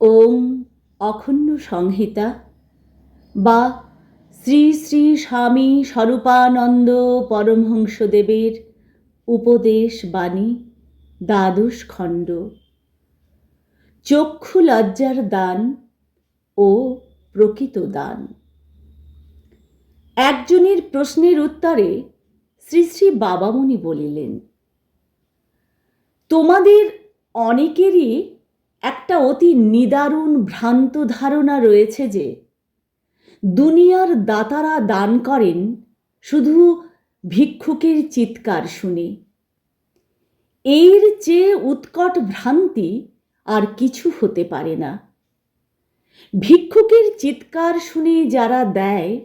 ওম অখণ্ড সংহিতা বা শ্রী শ্রী স্বামী স্বরূপানন্দ পরমহংসদেবের উপদেশ বাণী দ্বাদশ খণ্ড। চক্ষু লজ্জার দান ও প্রকৃত দান। একজনের প্রশ্নের উত্তরে শ্রী শ্রী বাবামণি বলিলেন, তোমাদের অনেকেরই একটা অতি নিদারুণ ভ্রান্ত ধারণা রয়েছে যে, দুনিয়ার দাতারা দান করেন শুধু ভিক্ষুকের চিৎকার শুনে। এর চেয়ে উৎকট ভ্রান্তি আর কিছু হতে পারে না। ভিক্ষুকের চিৎকার শুনে যারা দেয়,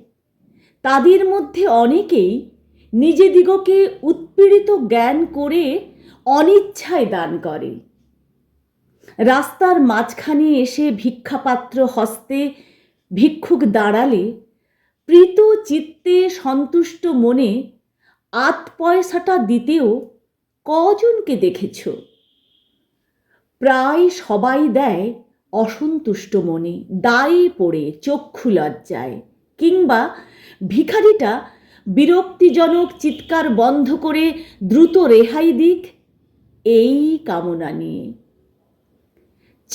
তাদের মধ্যে অনেকেই নিজেদিগকে উৎপীড়িত জ্ঞান করে অনিচ্ছায় দান করে। রাস্তার মাঝখানে এসে ভিক্ষাপাত্র হস্তে ভিক্ষুক দাঁড়ালে প্রীত চিত্তে সন্তুষ্ট মনে আত পয়সাটা দিতেও কজনকে দেখেছ? প্রায় সবাই দেয় অসন্তুষ্ট মনে, দায়ে পড়ে, চক্ষু লজ্জায়। কিংবা ভিখারিটা বিরক্তিজনক চিৎকার বন্ধ করে দ্রুত রেহাই দিক, এই কামনা নিয়ে।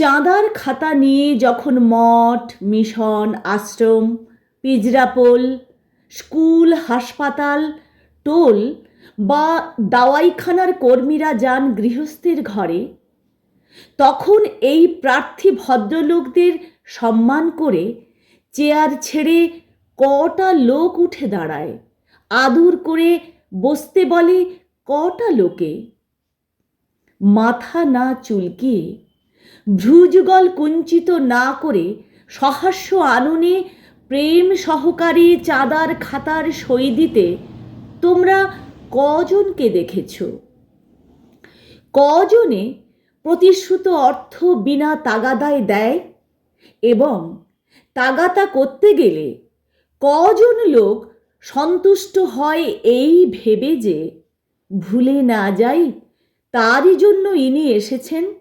চাঁদার খাতা নিয়ে যখন মঠ, মিশন, আশ্রম, পিজরাপোল, স্কুল, হাসপাতাল, টোল বা দাওয়াইখানার কর্মীরা যান গৃহস্থের ঘরে, তখন এই প্রার্থী ভদ্রলোকদের সম্মান করে চেয়ার ছেড়ে কটা লোক উঠে দাঁড়ায়। আদর করে বসতে বলে কটা লোকে। মাথা না চুলকিয়ে ভ্রুযুগল কুঞ্চিত না করে সহাস্য আননে প্রেম সহকারে চাঁদার খাতার সই দিতে তোমরা কজনকে দেখেছ? কজনে প্রতিশ্রুত অর্থ বিনা তাগাদায় দেয় এবং তাগাতা করতে গেলে কজন লোক সন্তুষ্ট হয় এই ভেবে যে ভুলে না যাই তারই জন্য ইনি এসেছেন?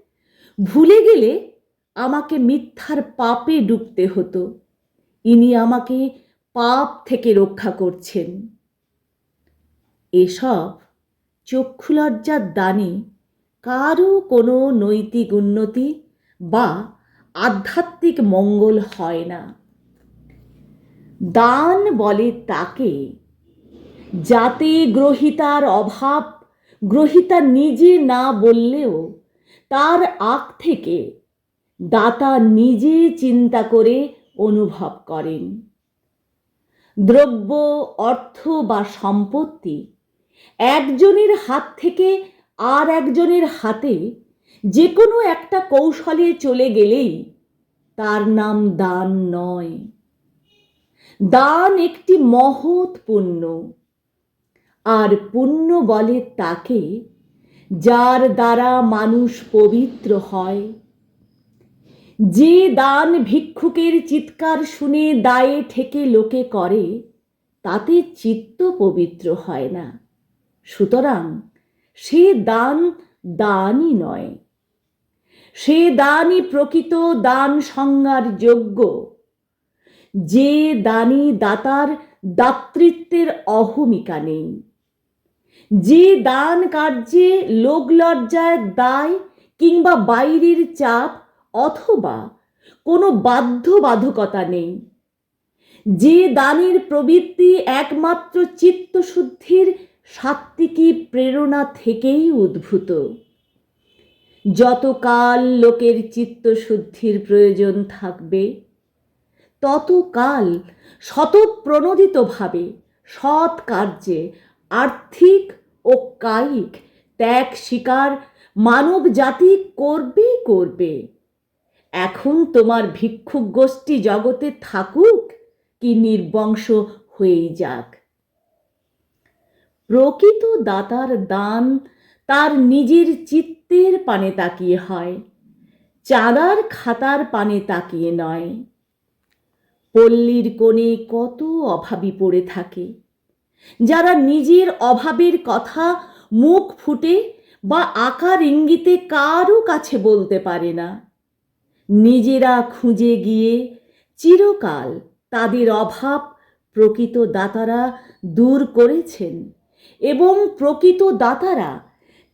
ভুলে গেলে আমাকে মিথ্যার পাপে ডুবতে হতো। ইনি আমাকে পাপ থেকে রক্ষা করছেন। এসব চক্ষুলজ্জার দানে কারও কোনো নৈতিক উন্নতি বা আধ্যাত্মিক মঙ্গল হয় না। দান বলে তাকে যাতে গ্রহিতার অভাব, গ্রহিতা নিজে না বললেও তার আগ থেকে দাতা নিজে চিন্তা করে অনুভব করেন। দ্রব্য, অর্থ বা সম্পত্তি একজনের হাত থেকে আর একজনের হাতে যে কোনো একটা কৌশলে চলে গেলেই তার নাম দান নয়। দান একটি মহৎ পুণ্য। আর পুণ্য বলে তাকে যার দ্বারা মানুষ পবিত্র হয়। যে দান ভিক্ষুকের চিৎকার শুনে দায়ে ঠেকে লোকে করে, তাতে চিত্ত পবিত্র হয় না। সুতরাং সে দান দানই নয়। সে দানই প্রকৃত দান সংজ্ঞার যোগ্য। যে দানি দাতার দাতৃত্বের অহমিকা নেই। যে দান কার্যে লোক লজ্জায় দায় কিংবা বাইরের চাপ অথবা কোনো বাধ্যবাধকতা নেই। যে দানের প্রবৃত্তি একমাত্র চিত্তশুদ্ধির সাত্ত্বিকী প্রেরণা থেকেই উদ্ভূত। যতকাল লোকের চিত্তশুদ্ধির প্রয়োজন থাকবে, ততকাল শতপ্রণোদিতভাবে সৎ কার্যে আর্থিক ও কায়িক ত্যাগ শিকার মানব জাতি করবেই করবে। এখন তোমার ভিক্ষুক গোষ্ঠী জগতে থাকুক কি নির্বংশ হয়েই যাক। প্রকৃত দাতার দান তার নিজের চিত্তের পানে তাকিয়ে হয়, চাঁদার খাতার পানে তাকিয়ে নয়। পল্লীর কোণে কত অভাবী পড়ে থাকে যারা নিজের অভাবের কথা মুখ ফুটে বা আকার ইঙ্গিতে কারও কাছে বলতে পারে না। নিজেরা খুঁজে গিয়ে চিরকাল তাদের অভাব প্রকৃত দাতারা দূর করেছেন এবং প্রকৃত দাতারা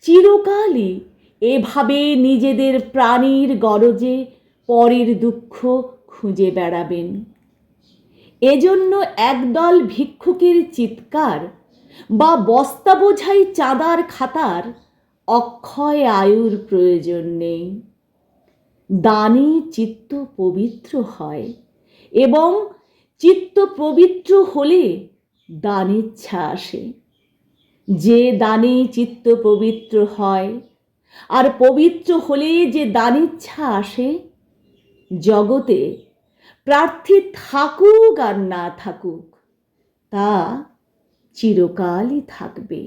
চিরকালই এভাবে নিজেদের প্রাণীর গরজে পরের দুঃখ খুঁজে বেড়াবেন। এজন্য একদল ভিক্ষুকের চিৎকার বা বস্তা বোঝাই চাঁদার খাতার অক্ষয় আয়ুর প্রয়োজন নেই। দানে চিত্ত পবিত্র হয় এবং চিত্ত পবিত্র হলে দানিচ্ছা আসে। যে দানে চিত্ত পবিত্র হয় আর পবিত্র হলে যে দানিচ্ছা আসে, জগতে প্রার্থী থাকুক আর না থাকুক তা চিরকালই থাকবে।